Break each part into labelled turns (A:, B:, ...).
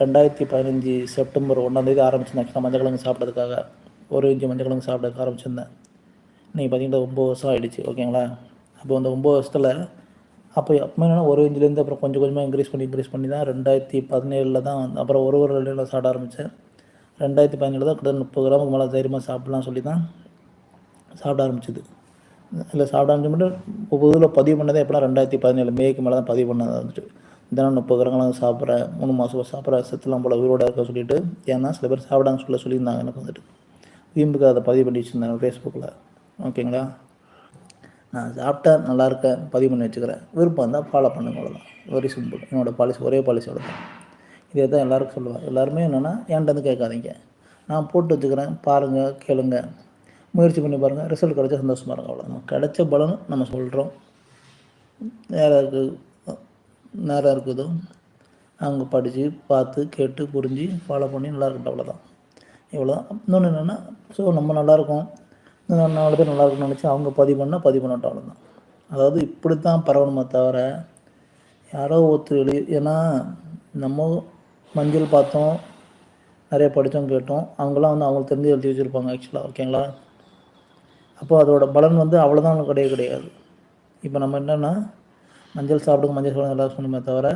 A: ரெண்டாயிரத்தி பதினஞ்சு செப்டம்பர் ஒன்றாந்தேதி ஆரம்பிச்சிருந்தேன். ஆக்சுவலாக மஞ்சள் கிழங்கு சாப்பிட்றதுக்காக ஒரு இஞ்சி மஞ்சள் கிழங்கு சாப்பிட்றதுக்கு ஆரம்பிச்சிருந்தேன். இன்றைக்கி பார்த்தீங்கன்னா ஒம்பது வருஷம் ஆகிடுச்சு ஓகேங்களா? அப்போ அந்த ஒம்பது வருஷத்தில் அப்போ அப்போ என்னென்னா ஒரு இஞ்சிலேருந்து அப்புறம் கொஞ்சம் கொஞ்சமாக இன்க்ரீஸ் பண்ணி இன்க்ரீஸ் பண்ணி தான் ரெண்டாயிரத்தி பதினேழில் தான் அப்புறம் ஒரு ஒரு ரெண்டு சாப்பிட ஆரம்பித்தேன் ரெண்டாயிரத்தி பதினேழு தான் கிட்ட முப்பது கிராமுக்கு மேலே தைரியமாக சாப்பிட்லாம் சொல்லி தான் சாப்பிட ஆரம்பிச்சிது. இல்லை சாப்பிட ஆரம்பிச்சு மட்டும் ஒவ்வொரு இதில் பதிவு பண்ணதே எப்படின்னா ரெண்டாயிரத்தி பதினேழு மேக்கு மேலே தான் பதிவு பண்ணது வந்துட்டு தினம் முப்பது கிராம் சாப்பிட்றேன் மூணு மாதம் சாப்பிட்ற சத்துலாம் போல் உயிரோட இருக்க சொல்லிட்டு ஏன்னா சில பேர் சாப்பிடான்னு சொல்ல சொல்லியிருந்தாங்க எனக்கு வந்துட்டு. வீம்புக்கு அதை பதிவு பண்ணி வச்சுருந்தேன் ஃபேஸ்புக்கில் ஓகேங்களா? நான் சாப்பிட்டா நல்லா இருக்கேன் பதிவு பண்ணி வச்சுக்கிறேன். விருப்பம் இருந்தால் ஃபாலோ பண்ணுங்க அவ்வளோதான் வெரி சிம்பிள் என்னோடய பாலிசி ஒரே பாலிசியோட தான் இதே தான் எல்லாருக்கும் சொல்லுவேன். எல்லாருமே என்னென்னா என்கிட்ட வந்து கேட்காதீங்க. நான் போட்டு வச்சுக்கிறேன் பாருங்கள் கேளுங்க. முயற்சி பண்ணி பாருங்கள் ரிசல்ட் கிடச்சா சந்தோஷமாக இருக்கும் அவ்வளோ கிடைச்ச பலன் நம்ம சொல்கிறோம் வேறு நேரம் இருக்குதோ அவங்க படித்து பார்த்து கேட்டு புரிஞ்சு ஃபாலோ பண்ணி நல்லா இருக்கட்டும் அவ்வளோதான் இவ்வளோ இன்னொன்று என்னென்னா ஸோ நம்ம நல்லாயிருக்கோம் நாலு பேர் நல்லா இருக்குன்னு நினச்சி அவங்க பதிவு பண்ணால் பதிவு பண்ணட்டும் அவ்வளோதான் அதாவது இப்படி தான் பரவணுமே தவிர யாரோ ஒருத்தர் எழுதி ஏன்னா நம்ம மஞ்சள் பார்த்தோம் நிறைய படித்தோம் கேட்டோம். அவங்களாம் வந்து அவங்களுக்கு தெரிஞ்சு எழுதி வச்சுருப்பாங்க ஆக்சுவலாக ஓகேங்களா? அப்போ அதோட பலன் வந்து அவ்வளோதான் கிடையாது கிடையாது. இப்போ நம்ம என்னென்னா மஞ்சள் சாப்பிடுங்க மஞ்சள் சாப்பிடுங்க எல்லாரும் சொன்னோமே தவிர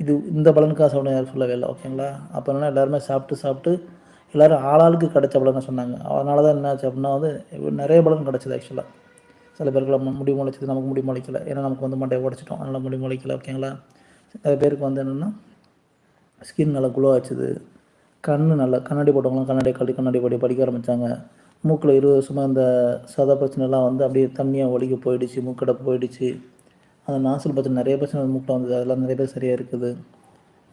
A: இது இந்த பலனுக்காக சாப்பிடுங்க யாரும் சொல்லவே இல்லை ஓகேங்களா? அப்போ என்னென்னா எல்லாருமே சாப்பிட்டு சாப்பிட்டு எல்லோரும் ஆளாளுக்கு கிடைச்ச பலனை சொன்னாங்க. அதனால தான் என்னாச்சு அப்படின்னா வந்து நிறைய பலன் கிடச்சிது ஆக்சுவலாக சில பேருக்கு முடி முளைச்சிது நமக்கு முடி முளைக்கல. ஏன்னா நமக்கு வந்து மண்டையை உடச்சிட்டோம். அதனால் முடி முளைக்கல ஓகேங்களா? சில பேருக்கு வந்து என்னென்னா ஸ்கின் நல்லா குளோ ஆச்சுது. கண் நல்லா கண்ணாடி போட்டவங்களாம் கண்ணாடி கழட்டி கண்ணாடி போட்டி படிக்க ஆரம்பித்தாங்க மூக்கில் இருபது வருஷமாக இந்த சத பிரச்சனைலாம் வந்து அப்படியே தண்ணியாக ஒழிக்க போயிடுச்சு மூக்கடை போயிடுச்சு. அந்த நாசல் பற்றி நிறைய பிரச்சனை மூட்டை வந்தது. அதெல்லாம் நிறைய பேர் சரியாக இருக்குது.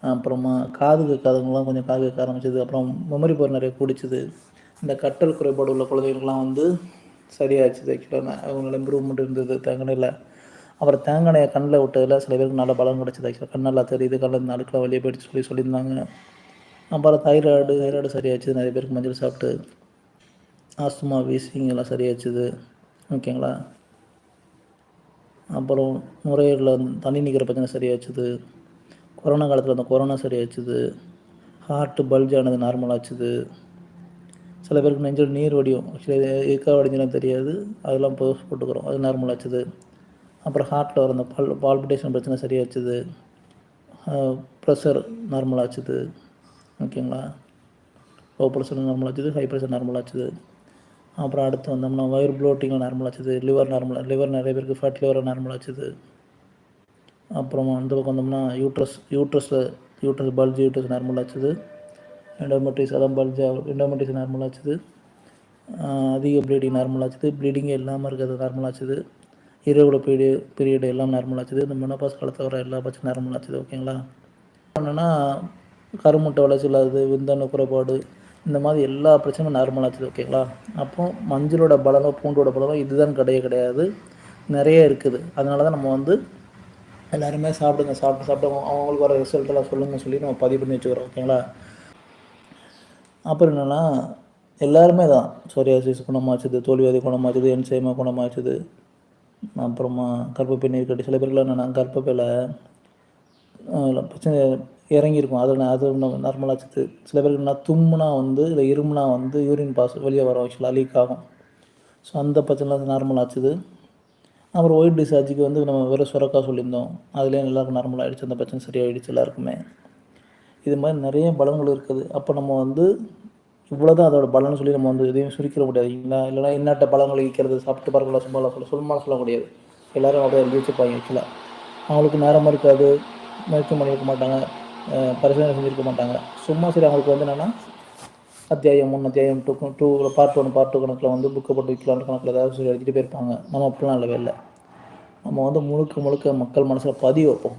A: அப்புறமா காது கேட்காதவங்களாம் கொஞ்சம் காது கேட்க ஆரம்பிச்சது. அப்புறம் மெமரி பவர் நிறைய பிடிச்சிது இந்த கட்டல் குறைபாடு உள்ள குழந்தைகளுக்குலாம் வந்து சரியாச்சு. ஆக்சுவலாக அவங்களோட இம்ப்ரூவ்மெண்ட் இருந்தது. தேங்கனையில் அப்புறம் தேங்காயை கண்ணில் விட்டதில் சில பேருக்கு நல்ல பலம் கிடச்சிது. ஆக்சுவலாக கண்ணெல்லாம் தெரியுது. கண்ணில் இந்த வெளியே போயிடுச்சு சொல்லி சொல்லியிருந்தாங்க. அப்புறம் தைராய்டு தைராய்டு சரியாச்சு நிறைய பேருக்கு மஞ்சள் சாப்பிட்டு ஆஸ்துமா வீசிங் எல்லாம் சரியாச்சுது ஓகேங்களா அப்புறம் நுரையீரலில் தண்ணி நிற்கிற பிரச்சனை சரியாச்சுது கொரோனா காலத்தில் அந்த கொரோனா சரியாச்சுது ஹார்ட்டு பல்ஜ் ஆனது நார்மலாச்சுது சில பேருக்கு நெஞ்சில் நீர் வடியும். ஆக்சுவலி எக்கா வடிஞ்சுலாம் தெரியாது. அதெல்லாம் போஸ்ட் போட்டுக்கிறோம். அது நார்மலாச்சுது அப்புறம் ஹார்ட்டில் வர அந்த பால் பால்பிட்டேஷன் பிரச்சனை சரியாச்சுது ப்ரெஷர் நார்மலாச்சுது ஓகேங்களா? லோ ப்ரெஷர் நார்மலாச்சுது ஹை ப்ரெஷர் நார்மலாச்சுது அப்புறம் அடுத்து வந்தோம்னா வயிறு ப்ளோட்டிங்கில் நார்மல் ஆச்சுது லிவர் நார்மல் லிவர் நிறைய பேருக்கு ஃபேட் லிவர் நார்மல் ஆச்சுது. அப்புறம் அந்த பக்கம் வந்தோம்னா யூட்ரஸ் யூட்ரஸில் யூட்ரஸ் பல்ஜ் யூட்ரஸ் நார்மல் ஆச்சுது. எண்டோமெட்ரிஸ் அதான் பல்ஜ் எண்டோமெட்ரிஸ் நார்மல் ஆச்சுது. அதிக ப்ளீடிங் நார்மல் ஆச்சுது. ப்ளீடிங்கே இல்லாமல் இருக்கிறது நார்மல் ஆச்சுது. இரவுல பீரியட் பீரியடு எல்லாம் நார்மல் ஆச்சுது. இந்த மெனோபாஸ் காலத்தில் வர எல்லா பட்சம் நார்மல் ஆச்சுது ஓகேங்களா என்னென்னா கருமுட்டை வளர்ச்சி இல்லாதது விந்தணு குறைபாடு இந்த மாதிரி எல்லா பிரச்சனையும் நார்மல் ஓகேங்களா அப்போ மஞ்சளோட பலனோ பூண்டோட பலனோ இதுதான் கிடையவே கிடையாது. நிறைய இருக்குது. அதனால தான் நம்ம வந்து எல்லாருமே சாப்பிடுங்க சாப்பிட்டு சாப்பிட்டு அவங்களுக்கு வர ரிசல்ட்டெல்லாம் சொல்லுங்கள் சொல்லி நம்ம பதிவு பண்ணி வச்சுக்கிறோம் ஓகேங்களா அப்புறம் என்னென்னா எல்லாருமே தான் சோரியாசிஸ் குணமாச்சுது தோல்வியாதி குணமாச்சுது என்சைமா குணமாச்சுது. அப்புறமா கர்ப்பப்பை நீர் கட்டி சில பேருக்குலாம் என்னென்னா கர்ப்பப்பையில் பிரச்சனை இறங்கியிருக்கும். அதில் அது நார்மலாக நார்மலாச்சுது சில பேருக்கு என்ன தும்முனா வந்து இல்லை இருமுனா வந்து யூரின் பாஸ் வெளியே வர ஆக்சுவலாக லீக் ஆகும். ஸோ அந்த பிரச்சனை நார்மல் ஆச்சுது அப்புறம் ஒயிட் டிசார்ஜுக்கு வந்து நம்ம வெறும் சுரக்கா சொல்லியிருந்தோம். அதுலேயே எல்லாருக்கும் நார்மல் ஆகிடுச்சு அந்த பிரச்சனை சரியாயிடுச்சு எல்லாருக்குமே. இது மாதிரி நிறைய பலன்கள் இருக்குது. அப்போ நம்ம வந்து இவ்வளோ தான் அதோட பலன் சொல்லி நம்ம வந்து எதையும் சுருக்கிட முடியாது. இல்லைங்களா இல்லைனா என்னட்ட பழங்கள் விற்கிறது சாப்பிட்டு பாருங்களா சும்மா சொல்ல சும்மா சொல்ல முடியாது. எல்லோரும் அப்படியே எழுதி வச்சுப்பாங்க ஆக்சுவலாக அவங்களுக்கு நேரமாக இருக்காது. முயற்சி பண்ணியிருக்க மாட்டாங்க. பரிசோதனை செஞ்சுருக்க மாட்டாங்க. சும்மா சரி அவங்களுக்கு வந்து என்னென்னா அத்தியாயம் ஒன்று அத்தியாயம் two two part one part two கணக்கில் வந்து புக்கை போட்டு வைக்கலாம் கணக்கில் ஏதாவது சொல்லி எழுதிட்டு போயிருப்பாங்க. நம்ம அப்படிலாம் இல்லவே இல்லை. நம்ம வந்து முழுக்க முழுக்க மக்கள் மனசில் பதிவு வைப்போம்.